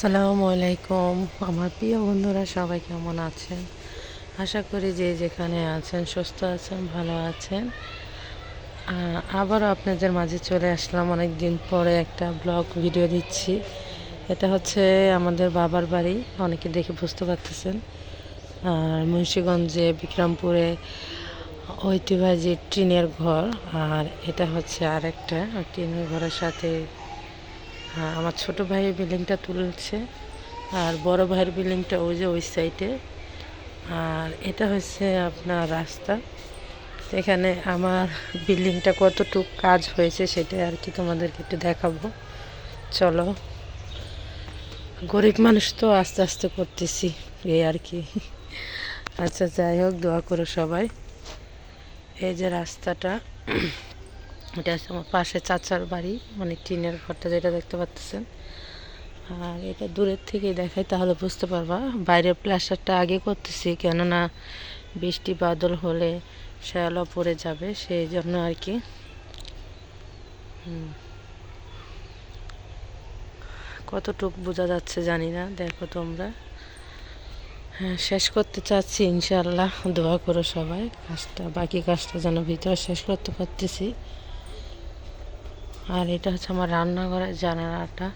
আসসালামু আলাইকুম। আমার প্রিয় বন্ধুরা, সবাই কেমন আছেন? আশা করি যে যেখানে আছেন, সুস্থ আছেন, ভালো আছেন। আবারও আপনাদের মাঝে চলে আসলাম। অনেক দিন পরে একটা ব্লগ ভিডিও দিচ্ছি। এটা হচ্ছে আমাদের বাবার বাড়ি। অনেকে দেখে বুঝতে পারতেছেন। আর মুন্সীগঞ্জে, বিক্রমপুরে, ঐতিহ্যবাহী টিনের ঘর, আর এটা হচ্ছে আরেকটা। টিনের ঘরের সাথে আমার ছোট ভাইয়ের বিল্ডিংটা তুলছে আর বড় ভাইয়ের বিল্ডিংটা ওই যে ওই সাইডে আর এটা হচ্ছে আপনার রাস্তা। এখানে আমার বিল্ডিংটা কতটুক কাজ হয়েছে সেটা আর কি তোমাদেরকে একটু দেখাবো। চলো। গরিব মানুষ তো আস্তে আস্তে করতেছি এই আর কি। আচ্ছা যাই হোক, দোয়া করো সবাই। এই যে রাস্তাটা। এটা হচ্ছে আমার পাশে চাচার বাড়ি মানে টিনের ঘরটা যেটা দেখতে পাচ্ছেন আর এটা দূরের থেকেই দেখাই, তাহলে বুঝতে পারবা। বাইরের প্লাস্টারটা আগে করতেছি, কেননা বৃষ্টি বাদল হলে শ্যালো পড়ে যাবে, সেই জন্য আর কি। কতটুক বোঝা যাচ্ছে জানি না, দেখো তোমরা। হ্যাঁ শেষ করতে চাচ্ছি ইনশাল্লাহ দোয়া করো সবাই, কাজটা, বাকি কাজটা যেন ভিতরে শেষ করতে পারতেছি। আর এটা হচ্ছে আমার রান্নাঘরের জানালাটা।